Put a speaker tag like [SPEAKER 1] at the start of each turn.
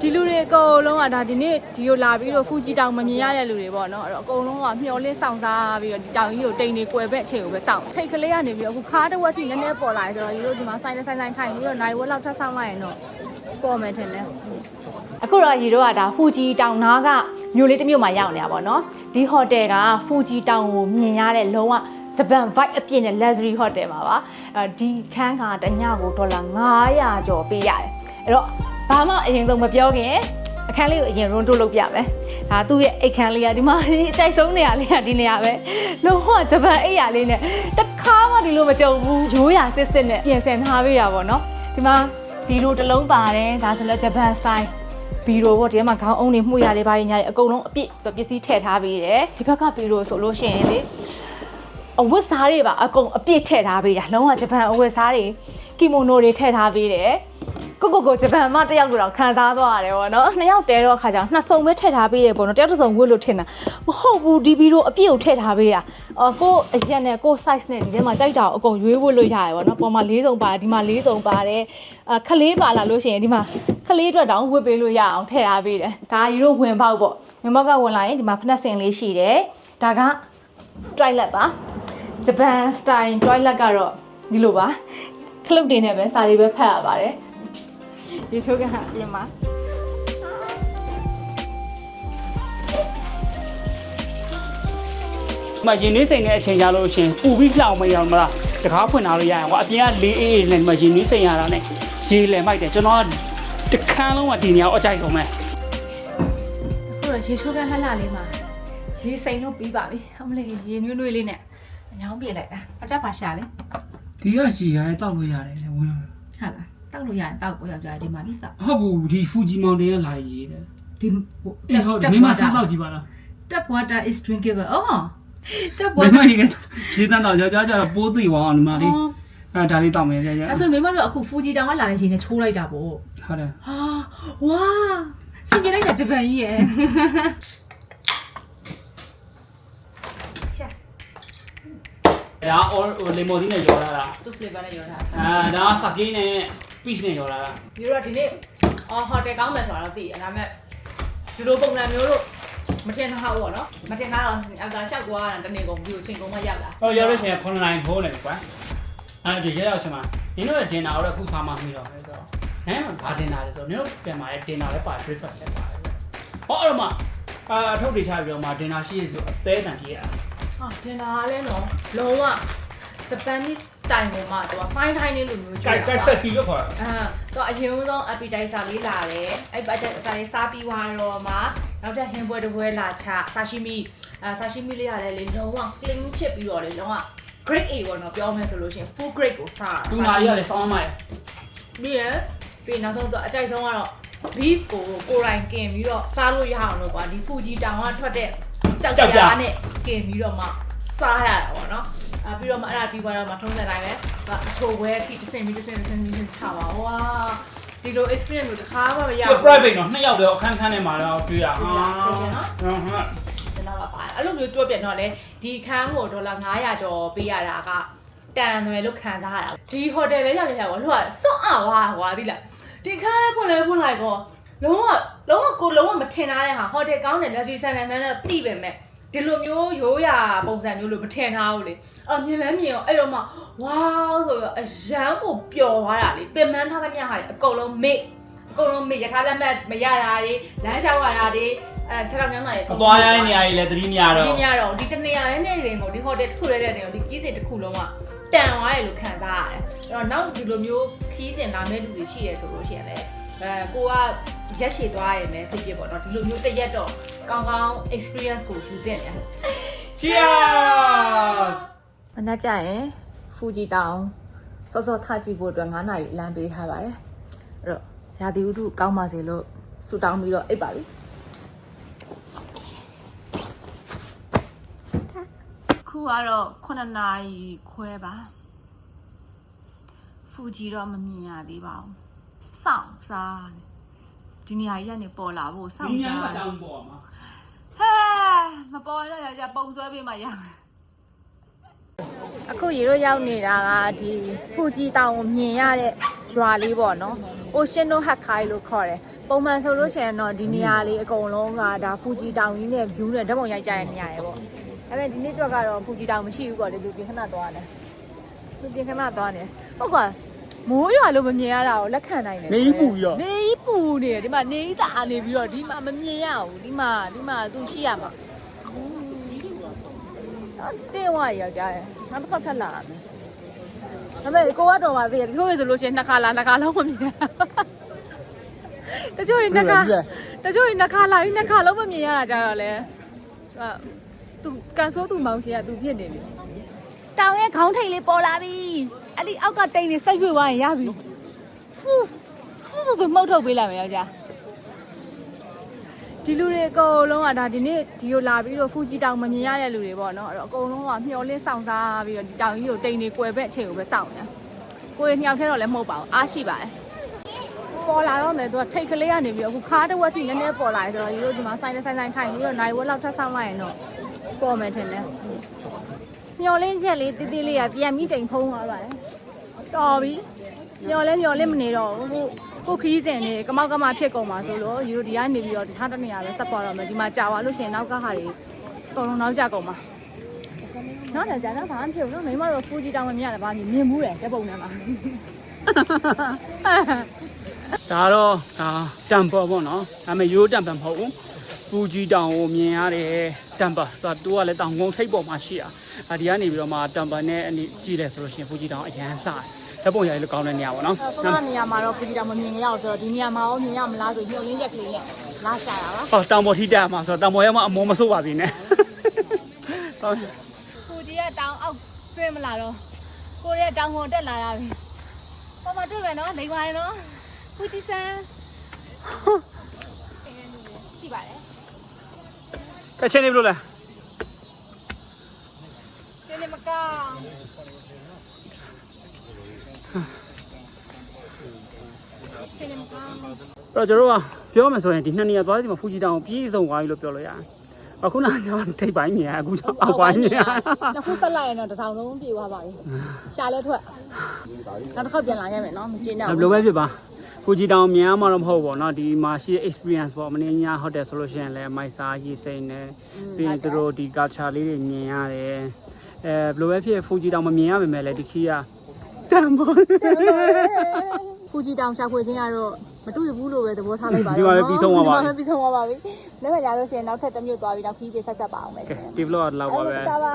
[SPEAKER 1] ဒီလူတွေအကုန်လုံးကဒါဒီနေ့ဒီကိုလာပြီးတော့ဖူဂျီတောင်မမြင်ရတဲ့လူတွေပေါ့နော်အဲ့တော့အကုန်လုံးကမျောလင်းဆောင်စားပြီးတော့ဒီတောင်ကြီးကိုတိမ်နေကွယ်ဘက်အချိန်ကိုပဲစောင့်ထိတ်ကလေးကနေပြီးတော့အခုခါတစ်ဝက်ထိနည်းနည်းပေါ်လာတယ်ဆိုတော့ဒီလိုဒီမှာဆိုင်နဲ့ဆိုင်ဆိုင်ထိုင်ပြီးတော့နိုင်ဝက်လောက်ထပ်ဆောင်လိုက်ရင်တော့ပေါ်မယ်ထင်တယ်အခုတော့ရီတို့ကဒါဖူဂျီတောင်နားကမြို့လေးတစ်မြို့မှာရောက်နေတာပေါ့နော်ဒီဟိုတယ်ကဖူဂျီတောင်ကိုမြင်ရတဲ့လုံးဝဂျပန် vibe အပြည့်နဲ့ luxury hotel ပါပါအဲဒီခန်းကတညကိုဒေါ်လာ900ကျော်ပေးရတယ်အဲ့တော့ ဘာမှအရင်ဆုံးမပြောခင်အခန်းလေးကိုအရင် run ထုတ်လုပ်ပြမယ်ဒါသူ့ရဲ့အိတ်ခန်းလေးကဒီမှာအကြိုက်ဆုံးနေရာလေးကဒီနေရာပဲလုံးဝဂျပန်အိတ်ရာလေးနဲ့တစ်ခါမှဒီလိုမကြုံဘူးရိုးရာစစ်စစ်နဲ့ပြင်ဆင်ထားပေးတာပေါ့နော်ဒီမှာဗီလိုတစ်လုံးပါတယ်ဒါဆိုလည်းဂျပန် style ဘီရိုပေါ့ဒီထဲမှာခေါင်းအုံးတွေမှုရတယ်ဘာတွေညာတွေအကုန်လုံးအပြည့်ပစ္စည်းထည့်ထားပေးတယ်ဒီဘက်ကဘီရိုဆိုလို့ရှိရင်လေအဝတ်စားတွေပါအကုန်အပြည့်ထည့်ထားပေးတာလုံးဝဂျပန်အဝတ်စားတွေကီမိုနိုတွေထည့်ထားပေးတယ် ကိုကိုကိုဂျပန်မတစ်ယောက်ကိုတော့ခံစားသွားရတယ်ပေါ့နော်နှစ်ယောက်တဲတော့ခါကျတော့နှစ်စုံပဲထည့်ထားပေးတယ်ပေါ့နော်တယောက်တစ်စုံဝတ်လို့ထင်တာမဟုတ်ဘူးဒီဘီရိုအပြည့်ကိုထည့်ထားပေးတာအော်ကိုအရက်နဲ့ကို size နဲ့ဒီထဲမှာကြိုက်တာကိုအကုန်ရွေးဝတ်လို့ရတယ်ပေါ့နော်ပေါ်မှာ၄စုံပါတယ်ဒီမှာ၄စုံပါတယ်အခလေးပါလာလို့ရှိရင်ဒီမှာခလေးအတွက်တောင်ဝတ်ပေးလို့ရအောင်ထည့်ထားပေးတယ်ဒါယူတို့ဝင်ပေါက်ပေါ့ဝင်ပေါက်ကဝင်လာရင်ဒီမှာဖက်နှက်စင်လေးရှိတယ်ဒါက toilet ပါဂျပန် style toilet ကတော့ဒီလိုပါခလုတ်တင်နဲ့ပဲစာလေးပဲဖတ်ရပါတယ် ဒီချိုးကဟာပြင်မှာ
[SPEAKER 2] ဒီမှာရင်နှင်းစိန်တဲ့အချိန်ကြလို့ရှိရင်ပူပြီးလှောင်မရအောင်မလားတကားဖွင့်ထားလို့ရရင်ကွာအပြင်ကလေးအေးအေးနဲ့ဒီမှာရင်နှင်းစိန်ရတာနဲ့ရေလယ်မိုက်တယ်ကျွန်တော်ကတခန်းလုံးကဒီနေရာကိုအကြိုက်ဆုံးပဲ
[SPEAKER 1] အခုတော့ရေချိုးကလှလှလေးမှာရေစိန်လို့ပြီးပါပြီအမလေးရေနွေးနွေးလေးနဲ့အညောင်းပြလိုက်တာအကြပါရှာလေ
[SPEAKER 2] ဒီကရှီရဲတောက်လို့ရတယ်လေဝင်
[SPEAKER 1] ဟုတ်လား တောက်လို့ရရင်တောက်ပေါ်ယောက်ျားဒီမှာလိတောက်
[SPEAKER 2] ဟုတ်ဘူးဒီဖူဂျီမောင်တင်ကလာရေးတယ်
[SPEAKER 1] ဒီဟို
[SPEAKER 2] အေးဟုတ်တယ်မိမစားတော့ကြည့်ပါလား
[SPEAKER 1] tap water is drinkable အော် tap
[SPEAKER 2] မိ
[SPEAKER 1] water
[SPEAKER 2] မကြီးကဒီတန်းတော့ကြောက်ကြတော့ပိုးသိသွားအောင်ဒီမှာလေးအဲဒါလေးတောက်မယ်ကြကြ
[SPEAKER 1] အဲ့ဆိုမိမတို့အခုဖူဂျီတောင်ကလာတဲ့ရေနဲ့ချိုးလိုက်တာပေါ့
[SPEAKER 2] ဟုတ်တယ်
[SPEAKER 1] ဟာဝါစင်ပြလိုက်တာဂျပန်ကြီးရဲ့
[SPEAKER 2] ဒါအော်လေမိုဒီနဲ့ရောလာတာ
[SPEAKER 1] သူ flavor နဲ့ရောထား
[SPEAKER 2] အဲဒါစကင်းနဲ့ peach နဲ့ရောလာတာ
[SPEAKER 1] မျိုးတော့ဒီနေ့အော်ဟိုတယ်ကောင်းမယ်ဆိုတော့သိတယ်ဒါပေမဲ့ဒီလိုပုံစံမျိုးလို့မထင်ထားဘူးပေါ့နော်မထင်ထားတော့အကာလျှောက်သွားတာတနေ့ကုန်ပြီးချိန်ကုန်မှရောက်လာ
[SPEAKER 2] ဟောရောက်လို့ရှိရင်9နိုင်ထိုးနေကွာအဲဒီရဲရောက်ချင်မှာနင်တို့ရဲ့ဒင်နာတော့အခုစားမှမိတော့ပဲဆိုတော့ဟမ်ဘာဒင်နာလဲဆိုတော့နင်တို့ပြန်มาတဲ့ဒင်နာလည်းပါတယ် breakfast လည်းပါတယ်ဟောအဲ့တော့မှအာအထုတ်တွေချပြီးတော့မှဒင်နာရှိရဆိုအသေးတန်ကြီးရ
[SPEAKER 1] ဟာတင်တာလဲနော်လုံးဝ Japanese style ကိုမှသူက fine dining လိုမျိုး
[SPEAKER 2] ကြိုက်ကြိုက်ဆက်စီလို့ခေါ်တာ
[SPEAKER 1] အာတော့အရင်ဆုံး appetizer လေးလာတယ်အဲ့ appetizer လေးစားပြီးသွားတော့မှနောက်တဲ့ဟင်းပွဲတစ်ပွဲလာချ sashimi အာ sashimi လေးရတယ်လေလုံးဝ clean ဖြစ်ပြီးတော့လေလုံးဝ grade A ပေါ့နော်ပြောမယ်ဆိုလို့ရှိရင် full grade ကိုစား
[SPEAKER 2] တူနာကြီးကလည်းစောင်းမှရ
[SPEAKER 1] ပြီးရပြီးနောက်ဆုံးတော့အကြိုက်ဆုံးကတော့ beef ကိုကိုယ်တိုင်กินပြီးတော့စားလို့ရအောင်လို့ကွာဒီဖူဂျီတောင်ကထွက်တဲ့ကြောက်ကြားနဲ့กินပြီးတော့မှစားရတာပေါ့နော် အာပြီးတော့မှအဲ့ဒါပြီးသွားတော့မှထုံးတဲ့တိုင်းပဲအချိုဝဲအထိတစ်စင်ပြီးတစ်စင်တစ်စင်ပြီးချပါဝါဒီလို experience ကိုတစ်ခါမှမရ
[SPEAKER 2] ဒီ
[SPEAKER 1] ဘူး
[SPEAKER 2] private တော့နှစ်ယောက်တည်းအခန်းခန်းထဲမှာတော့တွေ့ရဟာဟုတ်ဟုတ်
[SPEAKER 1] ကျွန်တော်ကပါအဲ့လိုမျိုးတွက်ပြန်တော့လေဒီခန်းကိုဒေါ်လာ900ကျော်ပေးရတာကတန်တယ်လို့ခံစားရတာဒီဟိုတယ်လေးရောက်ရရောက်လို့ကစွန့်အားဝါဟွာသီလားဒီခန်းလေးဖွင့်လဲဖွင့်လိုက်ကောလုံးဝလုံးဝကိုလုံးဝမထင်ထားတဲ့ဟာဟိုတယ်ကောင်းတယ်လက်ရှိဆန်တယ်မှန်းတော့တိပဲမဲ့ ဒီလိုမျိုးရိုးရာပုံစံမျိုးလို့မထင်ထားဘူးလေအော်မြင်လဲမြင်ရောအဲ့တော့မှဝါးဆိုရောအရန်ကိုပျော်သွားတာလေပင်ပန်းထားသမျှဟာအကုန်လုံးမေ့အကုန်လုံးမေ့ရထားလက်မှတ်မရတာတွေလမ်းလျှောက်ရတာတွေအဲခြေထောက်ညောင်းတာတွေ
[SPEAKER 2] အသွားရိုင်းနေရာကြီးလည်းသတိမရတော့
[SPEAKER 1] ဒီများတော့ဒီတနေရာနဲ့နေရင်ကိုဒီဟိုတယ်တစ်ခုလေးတဲ့နေကိုဒီကီးစင်တစ်ခုလုံးကတန်သွားတယ်လို့ခံစားရတယ်အဲ့တော့နောက်ဒီလိုမျိုးခီးစင်လာမဲ့လူတွေရှိရဲဆိုလို့ရှိရင်လည်းအဲကိုက ရက်ရှည်သွားရင်ပဲဖြစ်ဖြစ်ပေါ့နော်ဒီလိုမျိုးတရက်တော့ကောင်းကောင်း experience ကိုယူသင့်တယ်
[SPEAKER 2] Cheers
[SPEAKER 1] မနှက်ကြရင်ဖူဂျီတောင်စောစောထကြည့်ဖို့အတွက်9နာရီလမ်းပေးထားပါတယ်အဲ့တော့ရာသီဥတုကောင်းပါစေလို့ဆုတောင်းပြီးတော့အိပ်ပါပြီခုကတော့9နာရီခွဲပါဖူဂျီတော့မမြင်ရသေးပါဘူးစောင့်စားတယ် ဒီနေရာကြီးကနေပေါ်လာဖို့စော
[SPEAKER 2] ဒီ
[SPEAKER 1] င့်
[SPEAKER 2] ည
[SPEAKER 1] စား
[SPEAKER 2] မှာ
[SPEAKER 1] တယ်
[SPEAKER 2] တောင်းပေါ်မှာ
[SPEAKER 1] ဟဲမပေါ်ရတော့ရကြပုံဆွဲပေးမှရမယ်အခုရေတို့ရောက်နေတာကဒီဖူဂျီတောင်ကိုမြင်ရတဲ့ရွာလေးပေါ့နော် Oceano Hakkai လို့ခေါ်တယ်ပုံမှန်ဆိုလို့ရှိရင်တော့ဒီနေရာလေးအကုန်လုံးကဒါဖူဂျီတောင်ကြီးနဲ့ view နဲ့ဓာတ်ပုံရိုက်ကြတဲ့နေရာတွေပေါ့ဒါပေမဲ့ဒီနေ့အတွက်ကတော့ဖူဂျီတောင်မရှိဘူးပေါ့လေလူပြင်ခဏသွားတယ်လူပြင်ခဏသွားနေဟုတ်ကွာမိုးရွာလို့မမြင်ရတာကိုလက်ခံနိုင်တယ်
[SPEAKER 2] နေကြီးပူပြီးတော့
[SPEAKER 1] နေကြီး ပူနေတယ်ဒီမှာနေကြီးတာနေပြီးတော့ဒီမှာမမြင်ရဘူးဒီမှာဒီမှာသူရှိရမှာအော်တင်းဝါရောက်ကြတယ်နောက်တစ်ခါထပ်လာမယ်ဒါပေမဲ့ကိုကတော့ပါသေးတယ်တချို့ရေဆိုလို့ရှိရင်နှစ်ခါလာနှစ်ခါလုံးမမြင်ရတချို့ရေနှစ်ခါတချို့ရေနှစ်ခါလာပြီးနှစ်ခါလုံးမမြင်ရတာကြတော့လေအဲသူကန်ဆိုးသူမောင်ရှင်ကသူဖြစ်နေပြီတောင်ရဲ့ခေါင်းထိတ်လေးပေါ်လာပြီအဲ့ဒီအောက်ကတိန်နေစိတ်ရွေသွားရင်ရပြီဖူးဖူး ကိုမှုတ်ထုတ်ပေးလိုက်မယ်ယောက်ျားဒီလူတွေအကုန်လုံးကဒါဒီနေ့ဒီကိုလာပြီးတော့ဖူဂျီတောင်မမြင်ရတဲ့လူတွေပေါ့နော်အဲ့တော့အကုန်လုံးကမျောလင်းဆောင်စားပြီးတော့ဒီတောင်ကြီးကိုတိန်နေကွယ်ဘက်အချိန်ကိုပဲစောင့်နေကိုယ်ညှောက်ထဲတော့လည်းမဟုတ်ပါဘူးအားရှိပါတယ်ပေါ်လာတော့မယ်သူကထိတ်ကလေးကနေပြီးတော့အခုခါတစ်ဝက်ထိနည်းနည်းပေါ်လာတယ်ဆိုတော့ဒီလိုဒီမှာဆိုင်နေဆိုင်ဆိုင်ထိုင်ပြီးတော့နိုင်ဝက်လောက်ထပ်ဆောင်လိုက်ရင်တော့ပေါ်မယ်ထင်တယ်မျောလင်းချက်လေးတိတိလေးကပြန်ပြီးတိမ်ဖုံးသွားပါတယ်တော်ပြီမျောလဲမျောလဲမနေတော့ဘူး ကိုခီးစင်နေကမောက်ကမဖြစ်ကုန်ပါဆိုလို့ယူတို့ဒီကနေပြီးတော့တခြားတစ်နေရာပဲဆက်သွားတော့မယ်ဒီမှာကြာသွားလို့ရှိရင်နောက်ကဟာတွေအကုန်လုံးနောက်ကျကုန်ပါနောက်လည်းကြာတော့ဘာမှမဖြစ်ဘူးနော်မိမတို့ဖူဂျီတောင်မမြင်ရတယ်ဗာမြင်ဘူးတယ်တဲ့ပုံနဲ့မှာ
[SPEAKER 2] ဒါတော့ဒါတမ်ပါပေါ့နော်ဒါပေမဲ့ရိုးတမ်ပါမဟုတ်ဘူးဖူဂျီတောင်ကိုမြင်ရတယ်တမ်ပါဆိုတော့သူကလည်းတောင်ကုန်းထိပ်ပေါ်မှာရှိတာအဒီကနေပြီးတော့မှတမ်ပါနဲ့အနီးကြည့်တယ်ဆိုလို့ရှိရင်ဖူဂျီတောင်အရန်လှတယ် ဓာတ်ပုံရိုက်လို့ကောင်းတဲ့နေရာပေါ့နော်
[SPEAKER 1] ခုနကနေရာမှာတော့ဖူဂျီတောင်မမြင်ရအောင်ဆိုတော့ဒီနေရာမှာရောမြင်ရမလားဆိုညှို့လင်းချက်ကလေးနဲ့လာရှာတာပါ
[SPEAKER 2] ဟောတောင်ပေါ်ထိတက်မှာဆိုတော့တောင်ပေါ်ရောက်မှအမောမစိုးပါသေးနဲ့တောင်
[SPEAKER 1] ဖူဂျီကတောင်အောက်ဆွဲမလာတော့ကိုရဲ့တောင်ပေါ်တက်လာရပြီပေါ်မှာတွေ့ပဲနော်နေပါရဲ့နော်ဖူဂျီဆန်ရှိပါတယ်
[SPEAKER 2] ကချင်းနေဘလို့လဲ
[SPEAKER 1] ဒီနေ့မကောင်းဒီနေ့မကောင်း
[SPEAKER 2] အဲ့ တော့ကျွန်တော်ကပြောမယ်ဆိုရင်ဒီနှစ်နေရာသွားစီမှာဖူဂျီတောင်ပြည်စုံသွားပြီလို့ပြောလို့ရတယ်အခုနောက်ကျွန်တော်ထိပ်ပိုင်းမြန်အခုကျွန်တော်အောက်ပိုင်းမြ
[SPEAKER 1] န်အခုဆက်လိုက်ရင်တော့တစ်ထောင်လုံးပြေသွားပါပြီရှာလဲထွက်နောက်တစ်ခေါက်ပြန်လာရမယ်နော်မကျေနပ်
[SPEAKER 2] ဘူးဘယ်လိုပဲဖြစ်ပါကိုကြည်တောင်မြန်မှာတော့မဟုတ်ပေါ့နော်ဒီမှာရှိတဲ့ experience ပေါ့မင်းညာ hotel ဆိုလို့ရှိရင်လည်းမိုက်စာရေးစိမ့်နေပြီးရင်တို့ဒီ culture လေးတွေမြင်ရတယ်အဲဘယ်လိုပဲဖြစ်ဖူဂျီတောင်မမြင်ရပါမယ်လေဒီခီးက တန်ဖို့
[SPEAKER 1] ဖူဂျီတောင်ရှာဖွေခြင်းကတော့မတွေ့ဘူးလို့ပဲသဘောထားလိုက်ပါ
[SPEAKER 2] ဒီမှာပဲပြီးဆုံးသွားပါပြီ
[SPEAKER 1] ဒီမှာပဲပြီးဆုံးသွားပါပြီလက်မကြလို့ရှိရင်နောက်ထပ်တစ်မျိုးသွားပြီးတော့ခီးတွေဆက်ဆက်ပါအောင်မယ်
[SPEAKER 2] ဒီ vlog တော့လောက်ပါပဲ
[SPEAKER 1] ဟုတ်ကဲ့ပါ
[SPEAKER 2] ဒါ